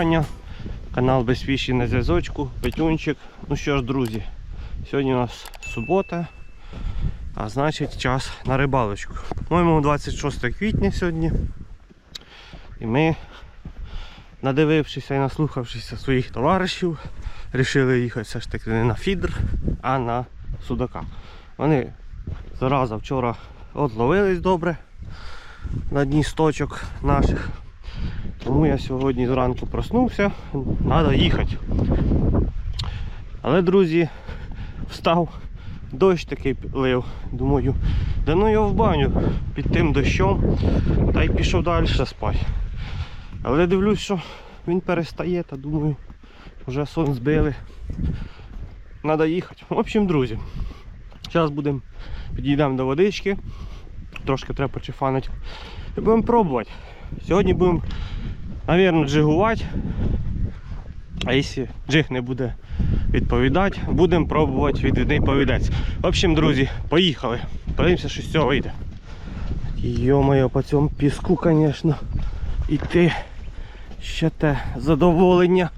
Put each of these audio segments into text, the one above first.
Вітання. Канал Безпічний на зв'язочку, Петюнчик. Ну що ж, друзі, сьогодні у нас субота, а значить час на рибалочку. По-моєму, 26 квітня сьогодні. І ми, надивившися і наслухавшися своїх товаришів, вирішили їхати все ж таки не на фідр, а на судака. Вони зараза вчора отловились добре на дні сточок наших. Тому я сьогодні зранку проснувся, треба їхати. Але, друзі, встав, дощ такий лив. Думаю, да ну його в баню під тим дощом та й пішов далі спати. Але дивлюсь, що він перестає, та думаю, вже сон збили. Треба їхати. В общем, друзі, зараз будемо підійдемо до водички. Трошки треба почефанити. І будемо пробувати. Сьогодні будемо, мабуть, джигувати. А якщо джиг не буде відповідати, будемо пробувати повідець. В общем, друзі, поїхали. Подивимося, що з цього вийде. Йо-моє, по цьому піску, звісно, іти ще те задоволення.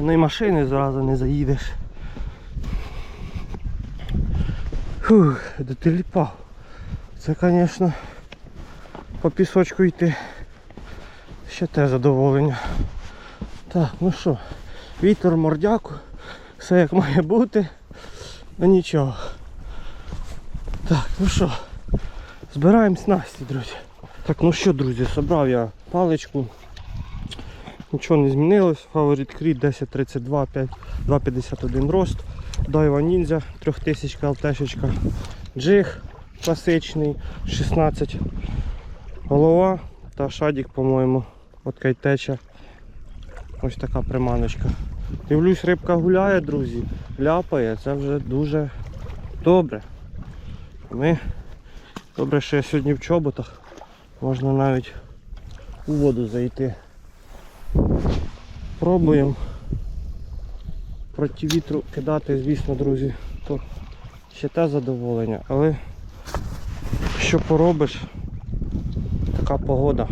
Ну і машини зразу не заїдеш. Фух, ліпав. Це, звісно, по пісочку йти. Ще те задоволення. Так, ну що, вітер мордяку, все як має бути, ну нічого. Так, ну що, збираємо снасті, друзі. Так, ну що, друзі, собрав я паличку. Нічого не змінилось. Фаворит Creed 1032, 5, 251 рост. Daiwa Ninja 3000 ЛТшечка. Джиг класичний, 16 голова та шадік, по-моєму, от кайтеча. Ось така приманочка. Дивлюсь, рибка гуляє, друзі, ляпає, це вже дуже добре. Ми добре, що я сьогодні в чоботах. Можна навіть у воду зайти. Пробуємо проти вітру кидати, звісно, друзі, то ще те задоволення, але що поробиш, така погода.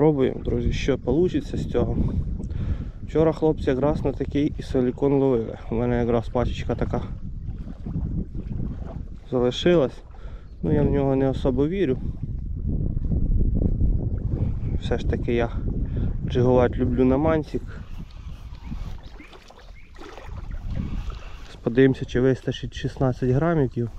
Пробуємо, друзі, що вийде з цього. Вчора хлопці якраз на такий і силікон ловили. У мене якраз пачечка така залишилась. Ну я в нього не особо вірю. Все ж таки я джигувати люблю на мансик. Подивимося, чи вистачить 16 грамів.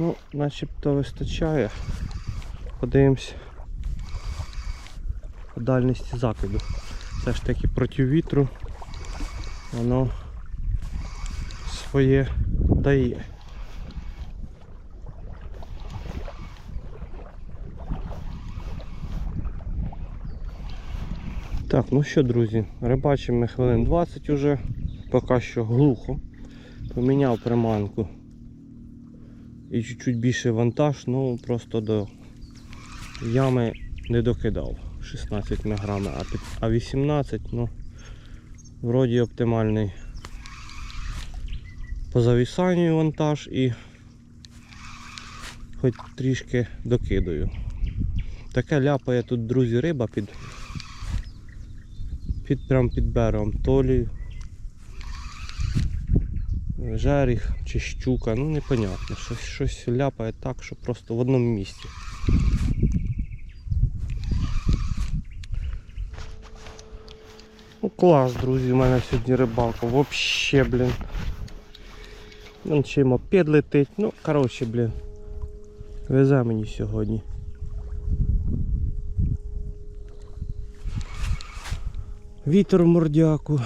Ну, начебто вистачає. Подивимось по дальності закиду. Все ж таки проти вітру воно своє дає. Так, ну що, друзі, рибачимо ми хвилин 20 уже, поки що глухо. Поміняв приманку і чуть-чуть більше вантаж, ну просто до ями не докидав 16 мг, а 18, ну вроді оптимальний по завісанню вантаж і хоч трішки докидаю. Таке ляпає тут, друзі, риба під, під прям під берегом. То лі жеріх чи щука, ну непонятно. Щось, щось ляпає так, що просто в одному місці. Ну клас, друзі, у мене сьогодні рибалка. Вообще, блін. Вон ще й мопед летить. Ну, коротше, блін. Везе мені сьогодні. Вітер в мордяку.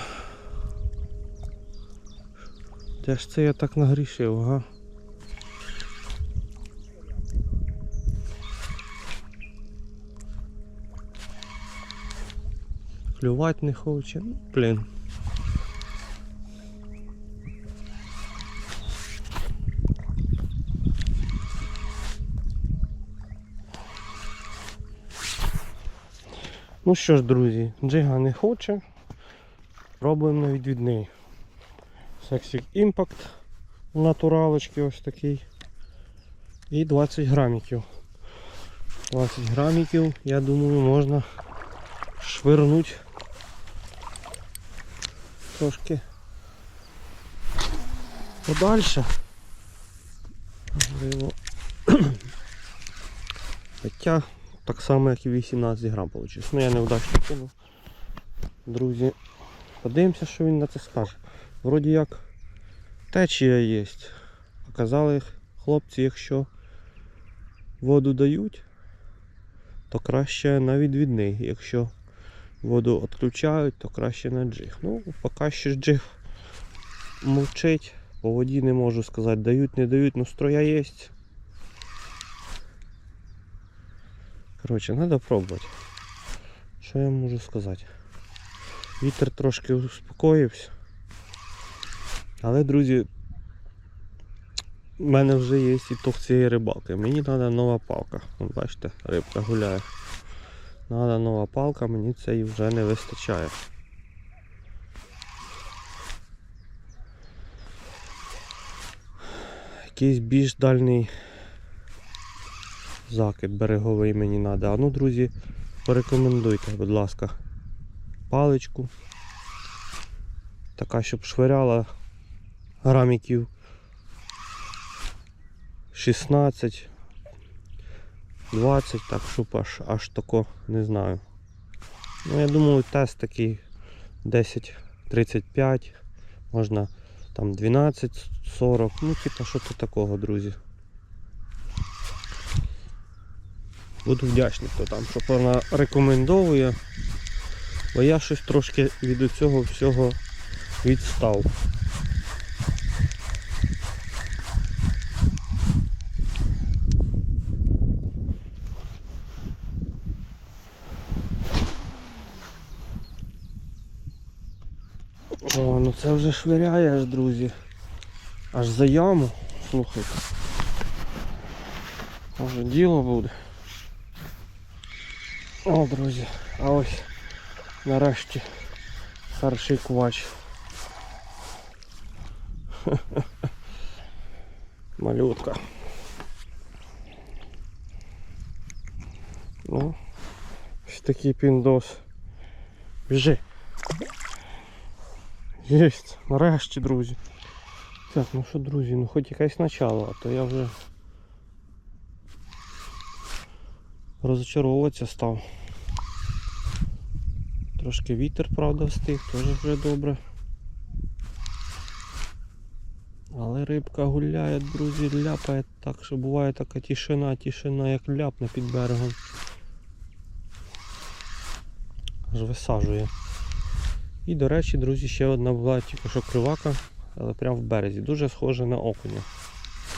Теж це я так нагрішив, ага. Клювати не хоче, ну, блін. Ну що ж, друзі, джига не хоче, пробуємо на відвідний. Sexy Impact натуралочки ось такий. І 20 граміків. 20 граміків, я думаю, можна швирнути трошки подальше. Хоча так само, як і 18 грам вийшло. Ну я неудачно кинув. Друзі, подивимося, що він на це скаже. Вроді як течія є. Показали хлопці, якщо воду дають, то краще на відвідний. Якщо воду відключають, то краще на джиг. Ну, поки що джиг мовчить. По воді не можу сказати, дають, не дають, ну строя є. Коротше, треба пробувати. Що я можу сказати? Вітер трошки успокоївся. Але, друзі, в мене вже є ітог цієї рибалки. Мені треба нова палка. Вон, бачите, рибка гуляє. Треба нова палка, мені цієї вже не вистачає. Якийсь більш дальний закид береговий мені треба. А ну, друзі, порекомендуйте, будь ласка, паличку. Така, щоб швиряла граміків 16, 20, так, щоб аж, аж тако, не знаю. Ну, я думаю, тест такий 10-35, можна там 12-40, ну типа що то такого, друзі. Буду вдячний, хто там, що вона рекомендовує. Бо я щось трошки від цього всього відстав. це вже швиряє аж, друзі. Аж за яму. Слухайте. Може діло буде. О, друзі, а ось нарешті перший квач. Малютка. Ну, ось такий піндос. Біжи. Єсть, нарешті, друзі. Так, ну що, друзі, ну хоч якесь начало, а то я вже розочаровуватися став. Трошки вітер, правда, встиг, теж вже добре. Але рибка гуляє, друзі, ляпає так, що буває така тишина, тишина, як ляпне під берегом. Аж висаджує. І, до речі, друзі, ще одна була тільки що кривака, але прямо в березі. Дуже схожа на окуня.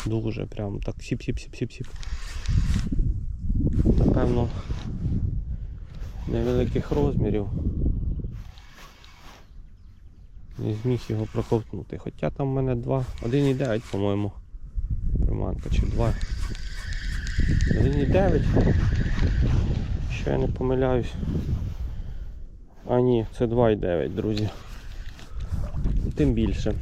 Дуже прям так сіп-сіп-сіп-сіп-сіп. Напевно, невеликих розмірів. Не зміг його проковтнути. Хоча там в мене 2, 1,9, по-моєму. Приманка чи 2. 1,9. Що я не помиляюсь. А ні, це 2,9, друзі. Тим більше.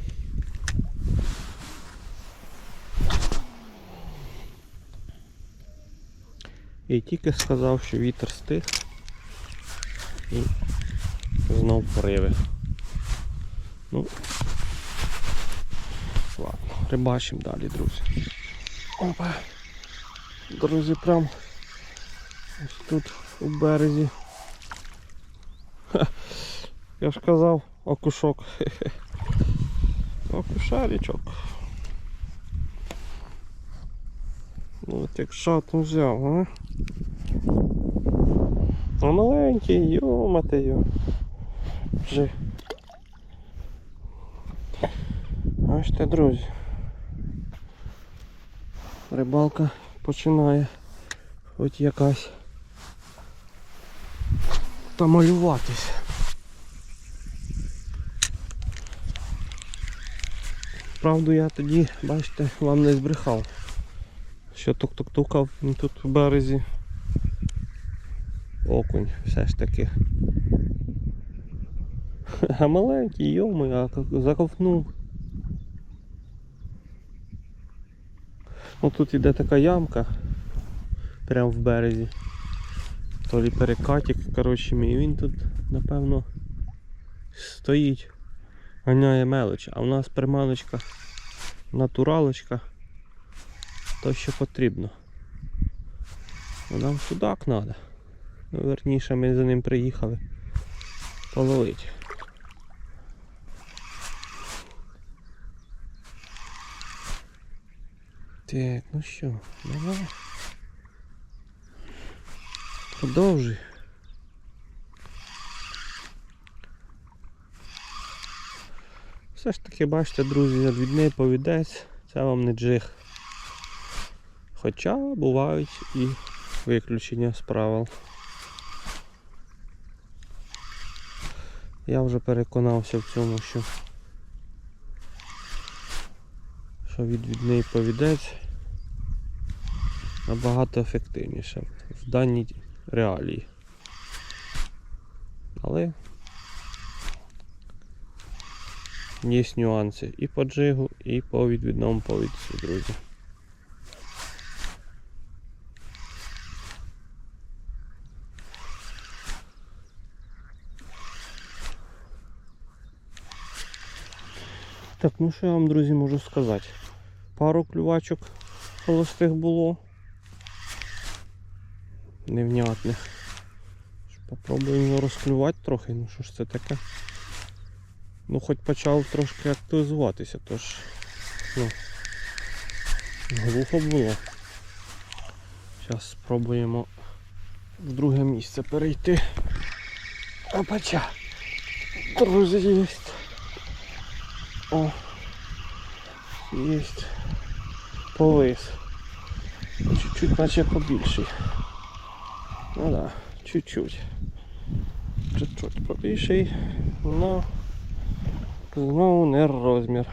І тільки сказав, що вітер стих і знов пориви. Ну, ладно, рибачимо далі, друзі. Опа. Друзі, прям ось тут у березі. Я ж казав, окушок. Окушарічок. Ну от як шатом взяв, а? А маленький, йо-матею. Вже. Ось друзі. Рибалка починає хоч якась та малюватись. Правду я тоді, бачите, вам не збрехав. Що тук-тук-тукав тут в березі. окунь все ж таки. А маленький, йому, я заковтнув. Ну тут іде така ямка прямо в березі. То перекатик, коротше, мій він тут, напевно, стоїть, ганяє мелоч. А у нас приманочка, натуралочка, то що потрібно. Ну, нам судак треба. Ну, верніше ми за ним приїхали половити. Так, ну що, давай. Продовжуй. Все ж таки, бачите, друзі, відвідний повідець, це вам не джиг. Хоча бувають і виключення з правил. Я вже переконався в цьому, що, що відвідний повідець набагато ефективніше в даній реалії. Але є нюанси і по джигу, і по відвідному повідцю, друзі. Так, ну що я вам, друзі, можу сказати? Пару клювачок холостих було. Невнятних. Попробуємо розклювати трохи, ну що ж це таке? Ну хоч почав трошки активізуватися, тож ну, глухо було. Зараз спробуємо в друге місце перейти. Опача! Друзі, єсть. О, єсть. Повис. Чуть-чуть наче побільший. Ну да, чуть-чуть. Чуть-чуть побільший, но знову не розмір.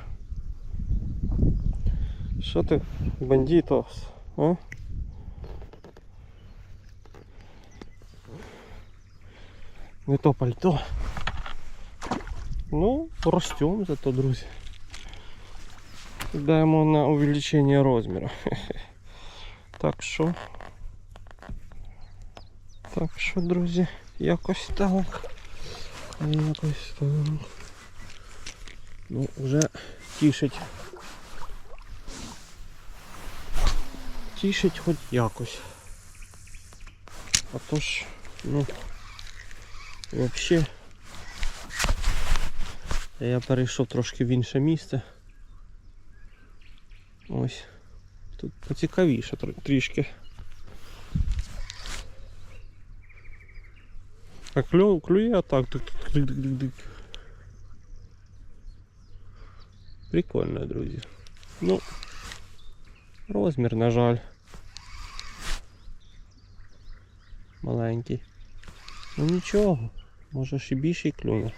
Що ти, бандитос, а? Не то пальто. Ну, ростем зато, друзі. Даємо на увеличение розміру. Так що. Так що, друзі, якось так. Якось так. Ну, вже тішить. Тішить хоч якось. А то ж, ну, взагалі, я перейшов трошки в інше місце. Ось. Тут поцікавіше трішки. А клю, клює а так. Прикольно, друзі. Ну, розмір, на жаль. Маленький. Ну нічого, може ще більший клюне.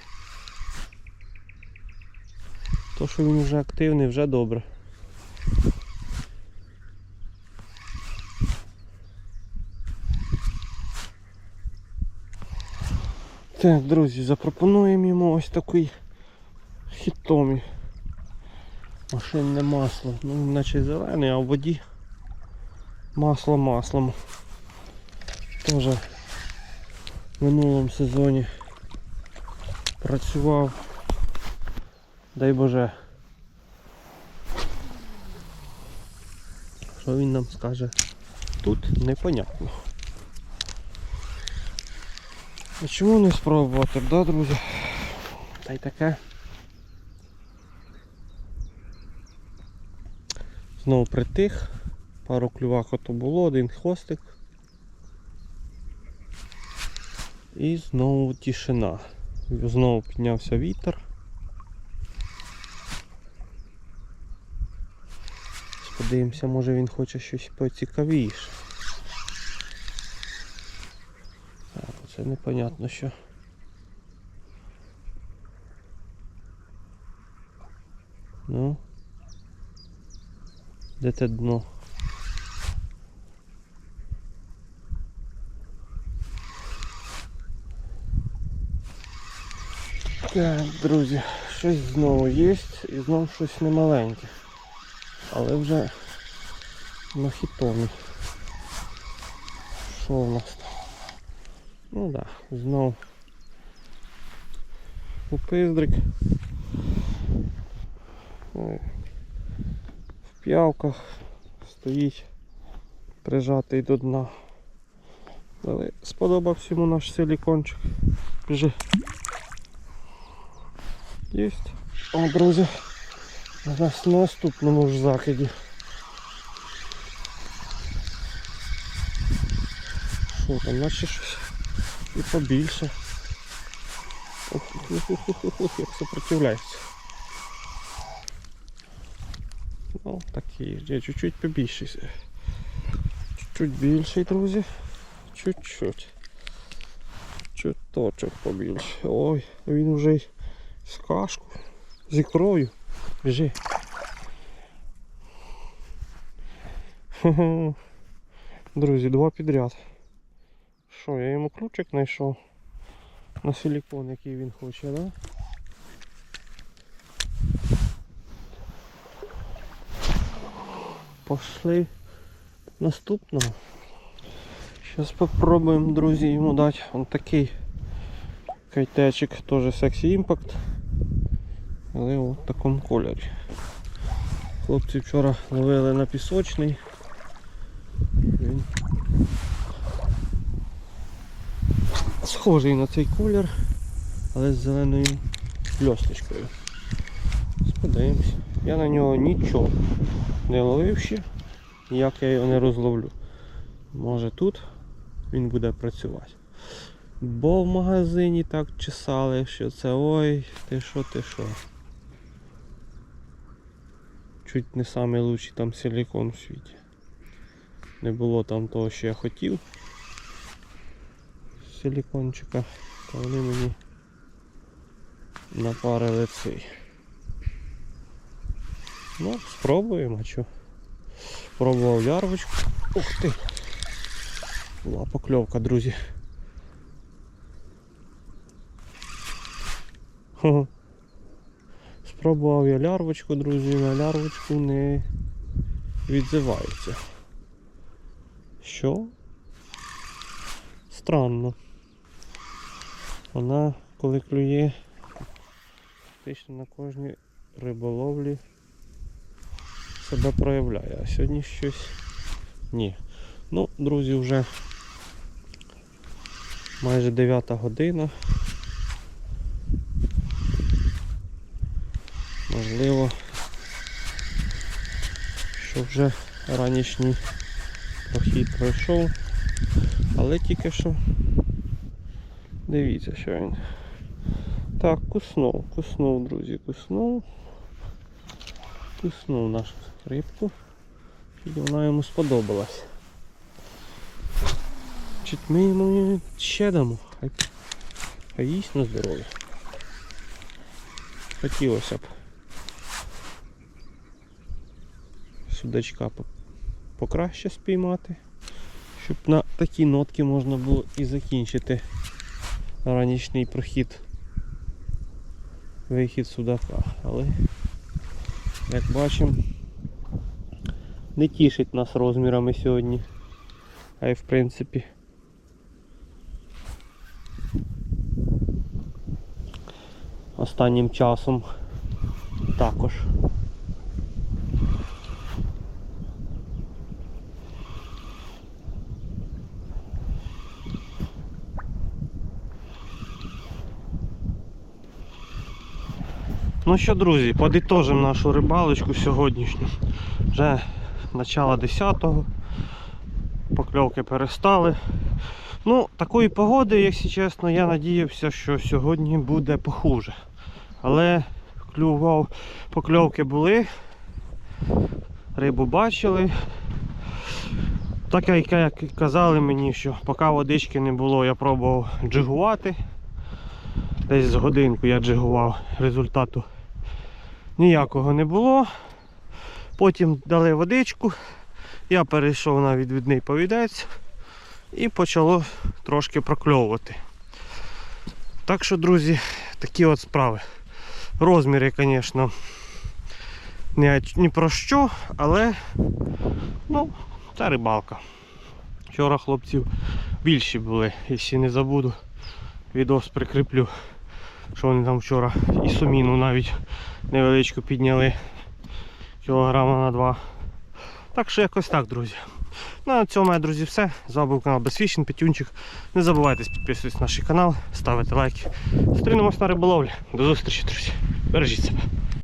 То, що він вже активний, вже добре. Так, друзі, запропонуємо йому ось такий хітомі. Машинне масло. Ну, наче зелений, а в воді масло маслом. Теж в минулому сезоні працював. Дай Боже. Що він нам скаже? Тут непонятно. А чому не спробувати, да, друзі? Та й таке. Знову притих. Пару клювак ото було, один хвостик. І знову тишина. Знову піднявся вітер. Подивимося, може він хоче щось поцікавіше. це непонятно що. Ну де те дно? Так, друзі, щось знову є і знову щось немаленьке. Але вже на хітоні. Що в нас там? Ну так, да, знов упиздрик. Ой. В п'явках стоїть прижатий до дна. Але сподобався йому наш силікончик. Біжи. Єсть. О, друзі. У нас на наступному ж закиді. Що там, наче щось і побільше. Ох, ух, ух, ух, ух, як сопротивляється. Ну, такий, чуть-чуть побільший. Чуть-чуть більший, друзі. Чуть-чуть. Чуточок побільше. Ой, він вже й з кашку. З ікрою. Біжи. Друзі, два підряд. Що, я йому ключик знайшов на силікон, який він хоче, да? Пошли наступного. Зараз спробуємо, друзі, йому дати он такий кайтечик, теж Sexy Impact. Але в такому кольорі. Хлопці вчора ловили на пісочний. Він схожий на цей колір, але з зеленою бльосточкою. Сподаємось. Я на нього нічого не ловив ще, ніяк я його не розловлю. Може тут він буде працювати. Бо в магазині так чесали, що це ой, ти що, ти що. Чуть не найкращий там силікон в світі. Не було там того, що я хотів. Силікончика, то вони мені напарили цей. Ну, спробуємо, а що. Пробував ярвочку. Ух ти! Була покльовка, друзі. Спробував я лярвочку, друзі, на лярвочку не відзивається. Що? Странно. Вона, коли клює, фактично на кожній риболовлі себе проявляє. А сьогодні щось ні. Ну, друзі, вже майже 9 година. Можливо, що вже ранішній прохід пройшов, але тільки що дивіться, що він. Так, куснув, куснув, друзі, куснув. Куснув нашу рибку. І вона йому сподобалась. Чи ми йому ще дамо? Хай, хай їсть на здоров'я. Хотілося б. Судачка покраще спіймати, щоб на такі нотки можна було і закінчити ранішній прохід. Вихід судака. Але, як бачимо, не тішить нас розмірами сьогодні. А й в принципі. Останнім часом також. Ну що, друзі, подитожимо нашу рибалочку сьогоднішню. Вже начало 10-го. Покльовки перестали. Ну, такої погоди, якщо чесно, я надіявся, що сьогодні буде похуже. Але клював, покльовки були, рибу бачили. Так як казали мені, що поки водички не було, я пробував джигувати. Десь з годинку я джигував, результату ніякого не було. Потім дали водичку, я перейшов на відвідний повідець і почало трошки прокльовувати. Так що, друзі, такі от справи. Розміри, звісно, ні про що, але ну, це рибалка. Вчора хлопців більші були, якщо не забуду. Відос прикріплю, що вони там вчора і суміну навіть невеличку підняли кілограма на два. Так що якось так, друзі. На цьому, моє друзі, все. З вами був канал Безфішін, Петюнчик. Не забувайте підписуватись на наш канал, ставити лайки. Зустрінемось на риболовлі. До зустрічі, друзі. Бережіть себе.